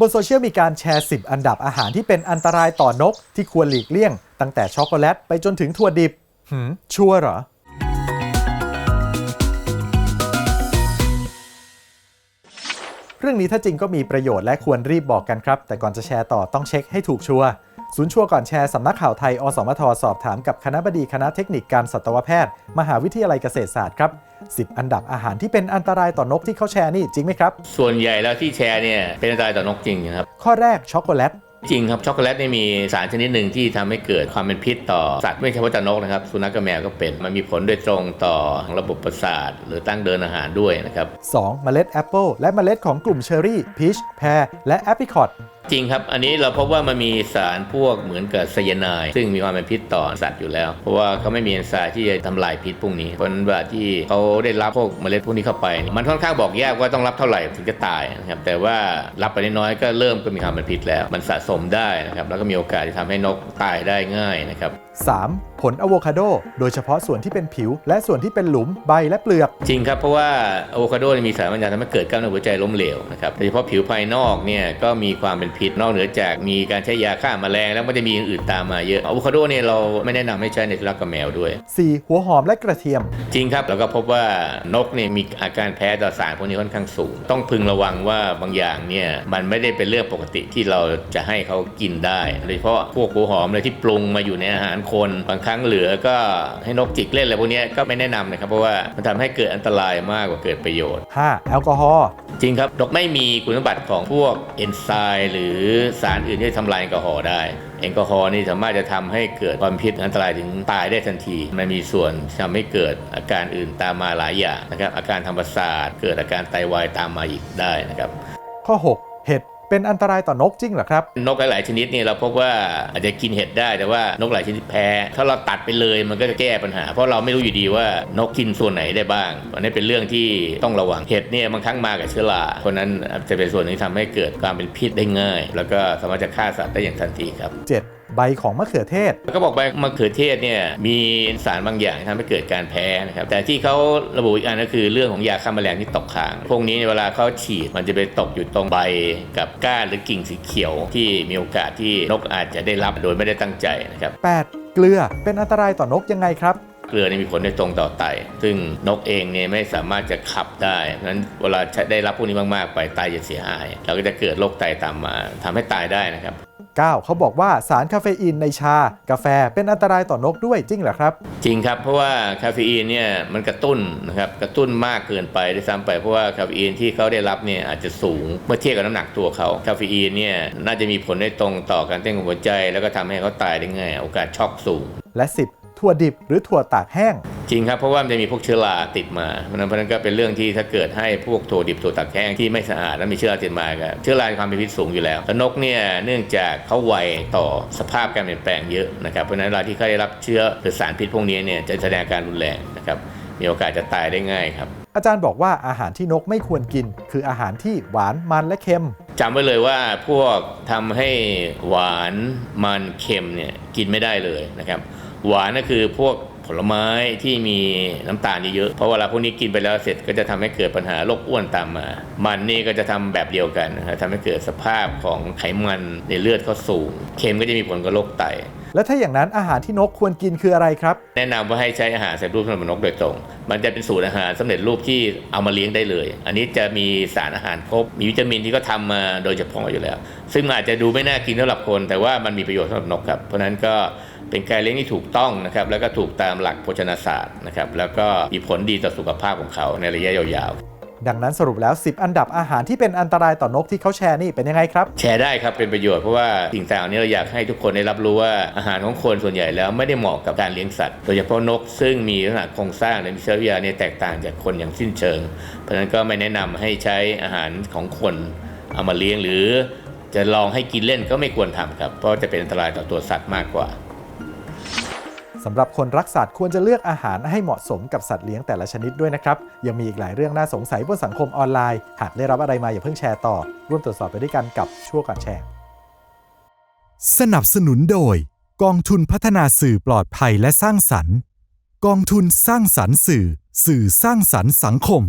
บนโซเชียลมีการแชร์ 10 อันดับอาหารที่เป็นอันตรายต่อนกที่ควรหลีกเลี่ยง ตั้งแต่ช็อกโกแลตไปจนถึงถั่วดิบหืมชัวร์เหรอ เรื่องนี้ถ้าจริงก็มีประโยชน์และควรรีบบอกกันครับ แต่ก่อนจะแชร์ต่อต้องเช็คให้ถูกชัวร์ศูนย์ชัวร์ก่อนแชร์สำนักข่าวไทย อสมทสอบถามกับคณะบดีคณะเทคนิคการสัตวแพทย์ มหาวิทยาลัยเกษตรศาสตร์ครับ 10 อันดับอาหารที่เป็นอันตรายต่อนกที่เขาแชร์นี่จริงไหมครับ ส่วนใหญ่แล้วที่แชร์เนี่ยเป็นอันตรายต่อนกจริงนะครับ ข้อแรกช็อกโกแลตจริงครับช็อกโกแลตเนี่ยมีสารชนิดหนึ่งที่ทำให้เกิดความเป็นพิษต่อสัตว์ไม่เฉพาะแต่นกนะครับ สุนัขกับแมวก็เป็นมันมีผลโดยตรงต่อระบบประสาท หรือตั้งเดินอาหารด้วยนะครับ 2. เมล็ดแอปเปิลและเมล็ดของกลุ่มเชอร์รี่พีชแพรและแอปริคอต จริงครับ อันนี้เราพบว่ามันมีสารพวกเหมือนกับไซยาไนด์ซึ่งมีความเป็นพิษต่อสัตว์อยู่แล้ว เพราะว่าเขาไม่มีเอนไซม์ที่จะทำลายพิษพวกนี้ เพราะนั้นเวลาที่เขาได้รับพวกเมล็ดพวกนี้เข้าไป มันค่อนข้างบอกยากว่าต้องรับเท่าไหร่ถึงจะตายนะครับแต่ว่ารับไปน้อยๆก็เริ่มก็มีความเป็นพิษแล้ว มันสะสมได้นะครับแล้วก็มีโอกาสที่ทำให้นกตายได้ง่ายนะครับ 3. ผลอะโวคาโด โดยเฉพาะส่วนที่เป็นผิว และส่วนที่เป็นหลุมใบและเปลือก จริงครับ เพราะว่าอะโวคาโดเนี่ยมีสารบางอย่างทำให้เกิดกล้ามเนื้อหัวใจล้มเหลวนะครับโดยเฉพาะผิวภายนอกเนี่ยก็มีความเป็นพิษนอกเหนือจากมีการใช้ยาฆ่าแมลง แล้วมันจะมีอย่างอื่นตามมาเยอะอะโวคาโดเนี่ยเราไม่แนะนำให้ใช้ในสุนัขกับแมวด้วย 4. หัวหอมและกระเทียม จริงครับแล้วก็พบว่านกเนี่ยมีอาการแพ้ต่อสารพวกนี้ค่อนข้างสูง ต้องพึงระวังว่าบางอย่างเนี่ยมันไม่ได้เป็นเรื่องปกติที่เราจะให้เขากินได้โดยเฉพาะพวกหัวหอมเลยที่ปรุงมาอยู่ในอาหารคน บางครั้งเหลือก็ให้นกจิกเล่นอะไรพวกเนี้ยก็ไม่แนะนำนะครับเพราะว่ามันทำให้เกิดอันตรายมากกว่าเกิดประโยชน์ 5. แอลกอฮอล์จริงครับนกไม่มีคุณสมบัติของพวกเอนไซม์หรือสารอื่นที่จะทำลายแอลกอฮอล์ได้แอลกอฮอล์นี่สามารถจะทำให้เกิดความพิษอันตรายถึงตายได้ทันที มันมีส่วนทำให้เกิดอาการอื่นตามมาหลายอย่างนะครับอาการทางประสาทเกิดอาการไตวายตามมาอีกได้นะครับ ข้อ 6. เห็ด เป็นอันตรายต่อนกจริงเหรอครับ นกหลาย ๆ ชนิดเนี่ยเราพบว่าอาจจะกินเห็ดได้แต่ว่านกหลายชนิดแพ้ ถ้าเราตัดไปเลยมันก็จะแก้ปัญหา เพราะเราไม่รู้อยู่ดีว่านกกินส่วนไหนได้บ้างอันนี้เป็นเรื่องที่ต้องระวังเห็ดเนี่ยบางครั้งมากับเชื้อราเพราะฉะนั้นจะเป็นส่วนหนึงที่ทำให้เกิดความเป็นพิษได้ง่าย แล้วก็สามารถจะฆ่าสัตว์ได้อย่างทันทีครับ 7. ใบของมะเขือเทศแล้วก็บอกไปมะเขือเทศเนี่ยมีสารบางอย่างที่ทำให้เกิดการแพ้นะครับแต่ที่เขาระบุอีกอันก็คือเรื่องของยาฆ่าแมลงที่ตกค้าง พวกนี้เวลาเขาฉีดมันจะไปตกอยู่ตรงใบกับก้านหรือกิ่งสีเขียวที่มีโอกาสที่นกอาจจะได้รับโดยไม่ได้ตั้งใจนะครับ 8. เกลือเป็นอันตรายต่อนกยังไงครับเกลือเนี่ยมีผลโดยตรงต่อไต ซึ่งนกเองเนี่ยไม่สามารถจะขับได้ เพราะฉะนั้นเวลาได้รับพวกนี้มาก ๆ ไปไตจะเสียหาย เราก็จะเกิดโรคไตตามมาทำให้ตายได้นะครับ 9. เขาบอกว่าสารคาเฟอีนในชา กาแฟเป็นอันตรายต่อนกด้วยจริงเหรอครับ จริงครับ เพราะว่าคาเฟอีนเนี่ยมันกระตุ้นนะครับกระตุ้นมากเกินไปด้วยซ้ำไปเพราะว่าคาเฟอีนที่เขาได้รับเนี่ยอาจจะสูงเมื่อเทียบกับน้ำหนักตัวเขาคาเฟอีนเนี่ยน่าจะมีผลได้ตรงต่อการเต้นของหัวใจ แล้วก็ทำให้เขาตายได้ง่ายโอกาสช็อกสูง และ 10. ถั่วดิบหรือถั่วตากแห้ง จริงครับ เพราะว่ามันจะมีพวกเชื้อราติดมาเพราะฉะนั้นเพราะฉะนั้นก็เป็นเรื่องที่ถ้าเกิดให้พวกถั่วดิบถั่วตักแห้งที่ไม่สะอาดแล้วมีเชื้อราติดมาก็เชื้อราความเป็นพิษสูงอยู่แล้วแต่นกเนี่ยเนื่องจากเขาไวต่อสภาพการเปลี่ยนแปลงเยอะนะครับเพราะฉะนั้นเวลาที่เขาได้รับเชื้อหรือสารพิษพวกนี้เนี่ยจะแสดงอาการรุนแรงนะครับมีโอกาสจะตายได้ง่ายครับอาจารย์บอกว่าอาหารที่นกไม่ควรกิน คืออาหารที่หวานมันและเค็มจำไว้เลยว่าพวกทำให้หวานมันเค็มเนี่ยกินไม่ได้เลยนะครับหวานก็คือพวก ผลไม้ที่มีน้ำตาลเยอะๆเพราะเวลาพวกนี้กินไปแล้วเสร็จก็จะทำให้เกิดปัญหาโรคอ้วนตามมา มันนี่ก็จะทำแบบเดียวกันนะทำให้เกิดสภาพของไขมันในเลือดเขาสูง เค็มก็จะมีผลกับโรคไต และถ้าอย่างนั้นอาหารที่นกควรกินคืออะไรครับ แนะนำว่าให้ใช้อาหารสำเร็จรูปสำหรับนกโดยตรง มันจะเป็นสูตรอาหารสำเร็จรูปที่เอามาเลี้ยงได้เลย อันนี้จะมีสารอาหารครบ มีวิตามินที่ก็ทำมาโดยเฉพาะอยู่แล้ว ซึ่งอาจจะดูไม่น่ากินสำหรับคน แต่ว่ามันมีประโยชน์สำหรับนกครับ เพราะฉะนั้นก็เป็นการเลี้ยงที่ถูกต้องนะครับ แล้วก็ถูกตามหลักโภชนาศาสตร์นะครับ แล้วก็มีผลดีต่อสุขภาพของเขาในระยะยาวๆ ดังนั้นสรุปแล้ว 10 อันดับอาหารที่เป็นอันตรายต่อนกที่เขาแชร์นี่เป็นยังไงครับ แชร์ได้ครับเป็นประโยชน์เพราะว่าสิ่งต่างนี้เราอยากให้ทุกคนได้รับรู้ว่าอาหารของคนส่วนใหญ่แล้วไม่ได้เหมาะกับการเลี้ยงสัตว์โดยเฉพาะนกซึ่งมีลักษณะโครงสร้างและมีเชื้อวิทยาเนี่ยแตกต่างจากคนอย่างสิ้นเชิง เพราะฉะนั้นก็ไม่แนะนำให้ใช้อาหารของคนเอามาเลี้ยงหรือ จะลองให้กินเล่นก็ไม่ควรทำครับเพราะจะเป็นอันตรายต่อตัวสัตว์มากกว่า สำหรับคนรักสัตว์ควรจะเลือกอาหารให้เหมาะสมกับสัตว์เลี้ยงแต่ละชนิดด้วยนะครับ ยังมีอีกหลายเรื่องน่าสงสัยบนสังคมออนไลน์ หากได้รับอะไรมาอย่าเพิ่งแชร์ต่อ ร่วมตรวจสอบไปด้วยกันกับชั่วก่อนแชร์ สนับสนุนโดย กองทุนพัฒนาสื่อปลอดภัยและสร้างสรรค์ กองทุนสร้างสรรค์สื่อ สื่อสร้างสรรค์สังคม